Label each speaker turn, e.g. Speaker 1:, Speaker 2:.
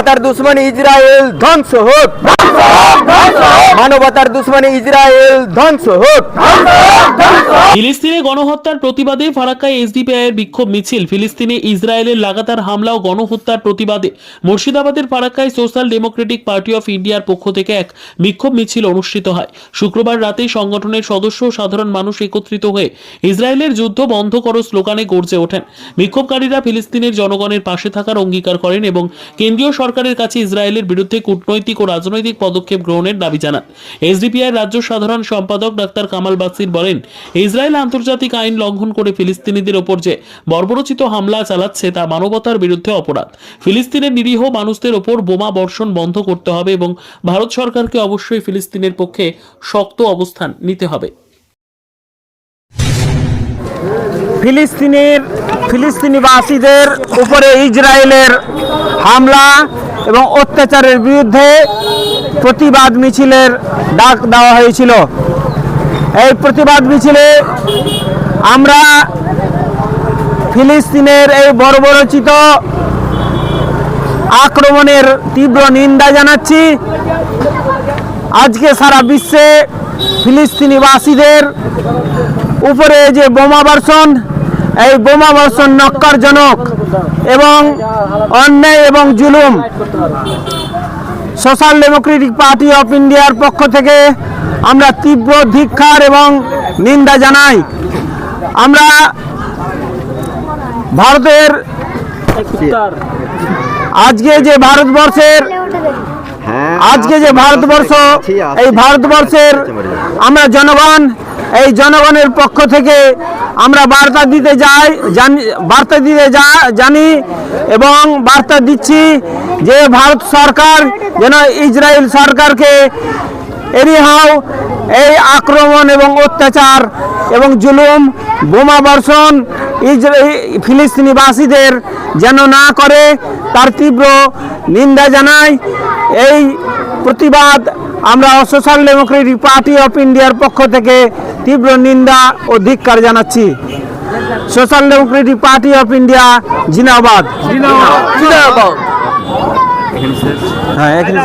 Speaker 1: মানবতার দুশ্মন ইসরায়েল ধ্বংস হোক। মানবতার দুশ্মন ইসরায়েল ধ্বংস হোক।
Speaker 2: ফিলিস্তিনে গণহত্যার প্রতিবাদে ফারাক্কায় এসডিপিআই এর বিক্ষোভ মিছিল। ফিলিস্তিনে ইসরায়েলের লাগাতার হামলা ও গণহত্যার প্রতিবাদে মুর্শিদাবাদের ফারাক্কায় সোশ্যাল ডেমোক্রেটিক পার্টি অফ ইন্ডিয়ার পক্ষ থেকে এক বিক্ষোভ মিছিল অনুষ্ঠিত হয়। শুক্রবার রাতে সংগঠনের সদস্য ও সাধারণ মানুষ একত্রিত হয়ে ইসরায়েলের যুদ্ধ বন্ধ করো স্লোগানে গর্জে ওঠেন। বিক্ষোভকারীরা ফিলিস্তিনের জনগণের পাশে থাকার অঙ্গীকার করেন এবং কেন্দ্রীয় সরকারের কাছে ইসরায়েলের বিরুদ্ধে কূটনৈতিক ও রাজনৈতিক পদক্ষেপ গ্রহণের দাবি জানান। এসডিপিআই রাজ্য সাধারণ সম্পাদক ডাক্তার কামাল বাসির বলেন, ইসরায়েল আন্তর্জাতিক আইন লঙ্ঘন করে ফিলিস্তিনিদের ওপর যে বর্বরচিত হামলা চালাচ্ছে তা মানবতার বিরুদ্ধে অপরাধ। ফিলিস্তিনের নিরীহ মানুষদের ওপর বোমা বর্ষণ বন্ধ করতে হবে এবং ভারত সরকারকে অবশ্যই ফিলিস্তিনের পক্ষে শক্ত অবস্থান নিতে হবে।
Speaker 3: ফিলিস্তিনের, ফিলিস্তিনিবাসীদের উপরে ইসরায়েলের হামলা এবং অত্যাচারের বিরুদ্ধে প্রতিবাদ মিছিলের ডাক দেওয়া হয়েছিল। এই প্রতিবাদ মিছিলে আমরা ফিলিস্তিনের এই বর্বরচিত আক্রমণের তীব্র নিন্দা জানাচ্ছি। আজকে সারা বিশ্বে ফিলিস্তিনিবাসীদের উপরে যে বোমা বর্ষণ এই বোমা বর্ষণ নক্কারজনক এবং অন্যায় এবং জুলুম। সোশ্যাল ডেমোক্রেটিক পার্টি অফ ইন্ডিয়ার পক্ষ থেকে আমরা তীব্র ধিক্ষার এবং নিন্দা জানাই। আমরা ভারতের আজকে যে ভারতবর্ষের আজকে যে ভারতবর্ষ, এই ভারতবর্ষের আমরা জনগণ, এই জনগণের পক্ষ থেকে আমরা বার্তা দিতে যাই, জানি, বার্তা দিতে যা, জানি এবং বার্তা দিচ্ছি যে ভারত সরকার যেন ইসরায়েল সরকারকে এরিহাও এই আক্রমণ এবং অত্যাচার এবং জুলুম, বোমা বর্ষণ ফিলিস্তিনিবাসীদের যেন না করে, তার তীব্র নিন্দা জানাই। এই প্রতিবাদ আমরা সোশ্যাল ডেমোক্রেটিক পার্টি অফ ইন্ডিয়ার পক্ষ থেকে তীব্র নিন্দা ও ধিক্কার জানাচ্ছি। Social democratic party of India জিনাবাদ হ্যাঁ এখানে।